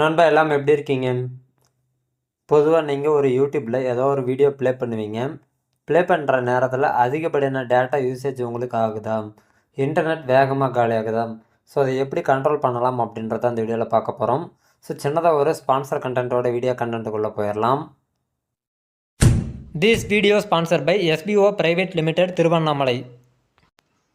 நண்பா எல்லாம் எப்படி இருக்கீங்க? பொதுவாக நீங்கள் ஒரு யூடியூப்பில் ஏதோ ஒரு வீடியோ ப்ளே பண்ணுவீங்க. ப்ளே பண்ணுற நேரத்தில் அதிகப்படியான டேட்டா யூசேஜ் உங்களுக்கு ஆகுதா? இன்டர்நெட் வேகமாக காலி ஆகுதா ஸோ அதை எப்படி கண்ட்ரோல் பண்ணலாம் அப்படின்றத அந்த வீடியோவில் பார்க்க போகிறோம் ஸோ சின்னதாக ஒரு ஸ்பான்சர் கண்டென்ட்டோட வீடியோ கண்டென்ட்டுக்குள்ளே போயிடலாம். This video sponsor by SPO private limited Tiruvannamalai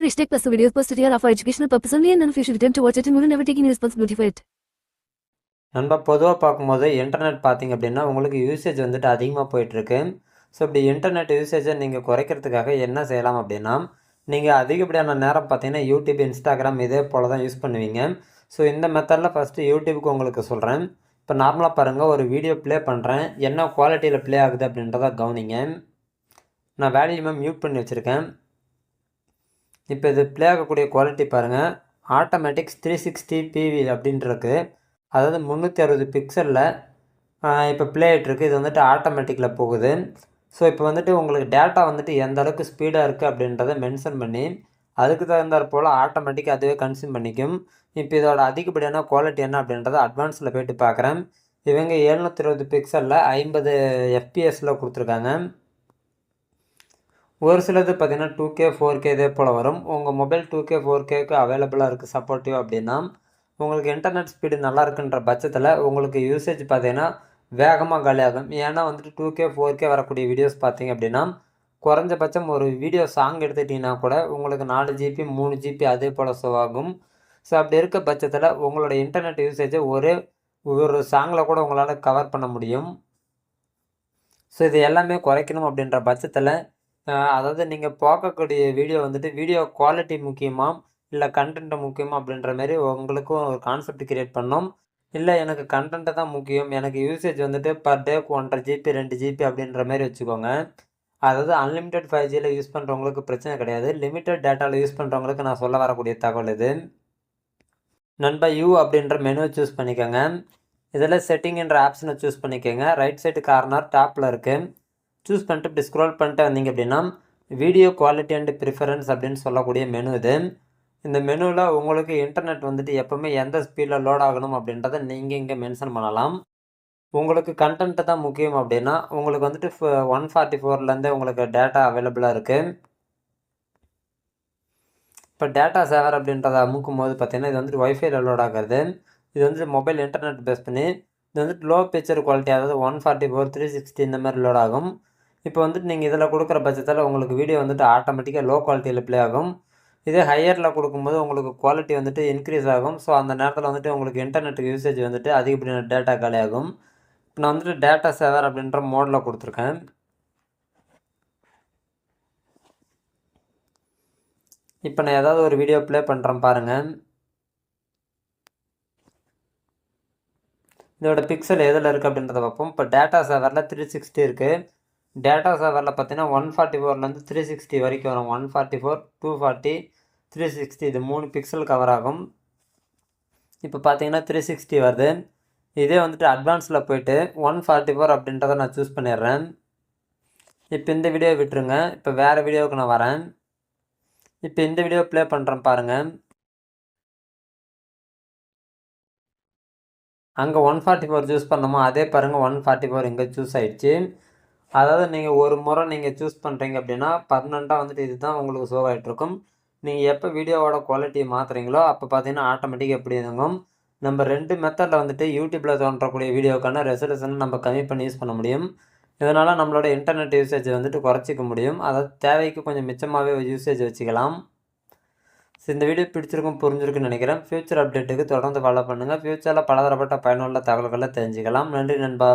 Hashtag plus the videos posted here are for educational purpose only and none of you should attempt to watch it and will never take any responsibility for it. நண்பா பொதுவாக பார்க்கும்போது internet பார்த்தீங்க அப்படின்னா உங்களுக்கு usage வந்துட்டு அதிகமாக போயிட்டுருக்கு. So இப்படி இன்டர்நெட் யூசேஜை நீங்கள் குறைக்கிறதுக்காக என்ன செய்யலாம் அப்படின்னா நீங்கள் அதிகப்படியான நேரம் பார்த்தீங்கன்னா யூடியூப் இன்ஸ்டாகிராம் இதே போல் தான் யூஸ் பண்ணுவீங்க. ஸோ இந்த மெத்தடில் ஃபஸ்ட்டு யூடியூபுக்கு உங்களுக்கு சொல்கிறேன் இப்போ நார்மலாக பாருங்கள் ஒரு வீடியோ ப்ளே பண்ணுறேன் என்ன குவாலிட்டியில் ப்ளே ஆகுது அப்படின்றத கவனிங்க. நான் வேல்யூமே மியூட் பண்ணி வச்சுருக்கேன். இப்போ இது ப்ளே ஆகக்கூடிய குவாலிட்டி பாருங்கள் ஆட்டோமேட்டிக்ஸ் த்ரீ சிக்ஸ்டி பிவி அப்படின்ட்டுருக்கு அதாவது முந்நூற்றி அறுபது பிக்சலில் இப்போ ப்ளே ஆகிட்டுருக்கு இது வந்துட்டு ஆட்டோமேட்டிக்கில் போகுது. ஸோ இப்போ வந்துட்டு உங்களுக்கு டேட்டா வந்துட்டு எந்த அளவுக்கு ஸ்பீடாக இருக்குது அப்படின்றத மென்ஷன் பண்ணி அதுக்கு தகுந்தாற் போல் ஆட்டோமேட்டிக்காக அதுவே கன்சியூம் பண்ணிக்கும். இப்போ இதோட அதிகப்படியான குவாலிட்டி என்ன அப்படின்றத அட்வான்ஸில் போயிட்டு பார்க்குறேன் இவங்க எழுநூற்றி இருபது பிக்சலில் ஐம்பது எஃபிஎஸில் கொடுத்துருக்காங்க. ஒரு சிலது பார்த்திங்கன்னா டூ கே ஃபோர் கே இதே போல் வரும். உங்கள் மொபைல் டூ கே ஃபோர் கேக்கு அவைலபிளாக இருக்குது சப்போர்ட்டிவ் அப்படின்னா உங்களுக்கு இன்டர்நெட் ஸ்பீடு நல்லா இருக்குன்ற பட்சத்தில் உங்களுக்கு யூசேஜ் பார்த்தீங்கன்னா வேகமாக காலியாகும். ஏன்னா வந்துட்டு டூ கே ஃபோர் கே வரக்கூடிய வீடியோஸ் பார்த்தீங்க அப்படின்னா குறைஞ்சபட்சம் ஒரு வீடியோ சாங் எடுத்துட்டிங்கன்னா கூட உங்களுக்கு நாலு ஜிபி மூணு ஜிபி அதே போல் ஸோ ஆகும். ஸோ அப்படி இருக்க பட்சத்தில் உங்களோட இன்டர்நெட் யூசேஜை ஒரே ஒரு சாங்கில் கூட உங்களால் கவர் பண்ண முடியும். ஸோ இது எல்லாமே குறைக்கணும் அப்படின்ற பட்சத்தில் அதாவது நீங்கள் பார்க்கக்கூடிய வீடியோ வந்துட்டு வீடியோ குவாலிட்டி முக்கியமா இல்லை கண்டென்ட்டு முக்கியமா அப்படின்ற மாதிரி உங்களுக்கும் ஒரு கான்செப்ட் கிரியேட் பண்ணோம். இல்லை எனக்கு கண்டென்ட்டு தான் முக்கியம். எனக்கு யூசேஜ் வந்துட்டு பர் டேக்கு ஒன்றரை ஜிபி ரெண்டு ஜிபி அப்படின்ற மாதிரி வச்சுக்கோங்க. அதாவது அன்லிமிட்டெட் ஃபைவ் ஜியில் யூஸ் பண்ணுறவங்களுக்கு பிரச்சனை கிடையாது. லிமிட்டட் டேட்டாவில் யூஸ் பண்ணுறவங்களுக்கு நான் சொல்ல வரக்கூடிய தகவல் இது. நண்பா யூ அப்படின்ற மெனுவை சூஸ் பண்ணிக்கோங்க. இதில் செட்டிங்ன்ற ஆப்ஷனை சூஸ் பண்ணிக்கோங்க. ரைட் சைடு கார்னர் டாப்பில் இருக்குது சூஸ் பண்ணிட்டு இப்படி ஸ்க்ரோல் பண்ணிட்டு வந்தீங்க அப்படின்னா வீடியோ குவாலிட்டி அண்ட் ப்ரிஃபரன்ஸ் அப்படின்னு சொல்லக்கூடிய மெனு இது. இந்த மெனுவில் உங்களுக்கு இன்டர்நெட் வந்துட்டு எப்போவுமே எந்த ஸ்பீடில் லோட் ஆகணும் அப்படின்றத நீங்கள் இங்கே மென்ஷன் பண்ணலாம். உங்களுக்கு கண்டென்ட்டு தான் முக்கியம் அப்படின்னா உங்களுக்கு வந்துட்டு ஒன் ஃபார்ட்டி ஃபோர்லேருந்தே உங்களுக்கு டேட்டா அவைலபிளாக இருக்குது இப்போ டேட்டா சேவர் அப்படின்றத அமுக்கும் போது பார்த்தீங்கன்னா இது வந்துட்டு ஒய்ஃபைல லோட் ஆகிறது. இது வந்துட்டு மொபைல் இன்டர்நெட் பேஸ் பண்ணி இது வந்துட்டு லோ பிக்சர் குவாலிட்டி அதாவது one forty four three sixty இந்த மாதிரி லோட் ஆகும். இப்போ வந்துட்டு நீங்கள் இதில் கொடுக்குற பட்சத்தில் உங்களுக்கு வீடியோ வந்துட்டு ஆட்டோமேட்டிக்காக லோ குவாலிட்டியில் ப்ளே ஆகும். இதே ஹையரில் கொடுக்கும்போது உங்களுக்கு குவாலிட்டி வந்துட்டு இன்க்ரீஸ் ஆகும். ஸோ அந்த நேரத்தில் வந்துட்டு உங்களுக்கு இன்டர்நெட் யூசேஜ் வந்துட்டு அதிகப்படியான டேட்டா காலியாகும். ஆகும் இப்போ நான் வந்துட்டு டேட்டா சேவர் அப்படின்ற மோடில் கொடுத்துருக்கேன். இப்போ நான் ஏதாவது ஒரு வீடியோ ப்ளே பண்ணுறேன் பாருங்கள் இதோட பிக்சல் எதில் இருக்குது அப்படின்றத பார்ப்போம். இப்போ டேட்டா சேவரில் த்ரீ சிக்ஸ்டி இருக்குது டேட்டா சர்வரில் பார்த்தீங்கன்னா ஒன் ஃபார்ட்டி ஃபோர்லேருந்து த்ரீ சிக்ஸ்டி வரைக்கும் வரும். One forty four two forty three sixty இது மூணு பிக்சல் கவர் ஆகும். இப்போ பார்த்தீங்கன்னா த்ரீ சிக்ஸ்டி வருது. இதே வந்துட்டு அட்வான்ஸில் போயிட்டு ஒன் ஃபார்ட்டி ஃபோர் அப்படின்றத நான் சூஸ் பண்ணிடுறேன். இப்போ இந்த வீடியோ விட்டுருங்க. இப்போ வேறு வீடியோவுக்கு நான் வரேன். இப்போ இந்த வீடியோ ப்ளே பண்ணுறேன் பாருங்கள் அங்கே ஒன் ஃபார்ட்டி ஃபோர் சூஸ் பண்ணோமோ அதே பாருங்கள் ஒன் ஃபார்ட்டி ஃபோர் இங்கே சூஸ் ஆகிடுச்சு அதாவது நீங்கள் ஒரு முறை நீங்கள் சூஸ் பண்ணுறீங்க அப்படின்னா பர்மனெண்ட்டாக வந்துட்டு இதுதான் உங்களுக்கு ஷோ ஆகிட்ருக்கும் நீங்கள் எப்போ வீடியோவோட குவாலிட்டியை மாற்றுறீங்களோ அப்போ பார்த்தீங்கன்னா ஆட்டோமேட்டிக் எப்படி இருக்கும் நம்ம ரெண்டு மெத்தடில் வந்துட்டு யூடியூப்பில் தோன்றக்கூடிய வீடியோக்கான ரெசல்யூஷனை நம்ம கம்மி பண்ணி யூஸ் பண்ண முடியும். இதனால் நம்மளோட இன்டர்நெட் யூசேஜ் வந்துட்டு குறைச்சிக்க முடியும். அதாவது தேவைக்கு கொஞ்சம் மிச்சமாகவே யூசேஜ் வச்சுக்கலாம். ஸோ இந்த வீடியோ பிடிச்சிருக்கும் புரிஞ்சிருக்குன்னு நினைக்கிறேன். ஃப்யூச்சர் அப்டேட்டுக்கு தொடர்ந்து ஃபாலோ பண்ணுங்கள் ஃப்யூச்சரில் பலதரப்பட்ட பயனுள்ள தகவல்களை தெரிஞ்சுக்கலாம். நன்றி நண்பா.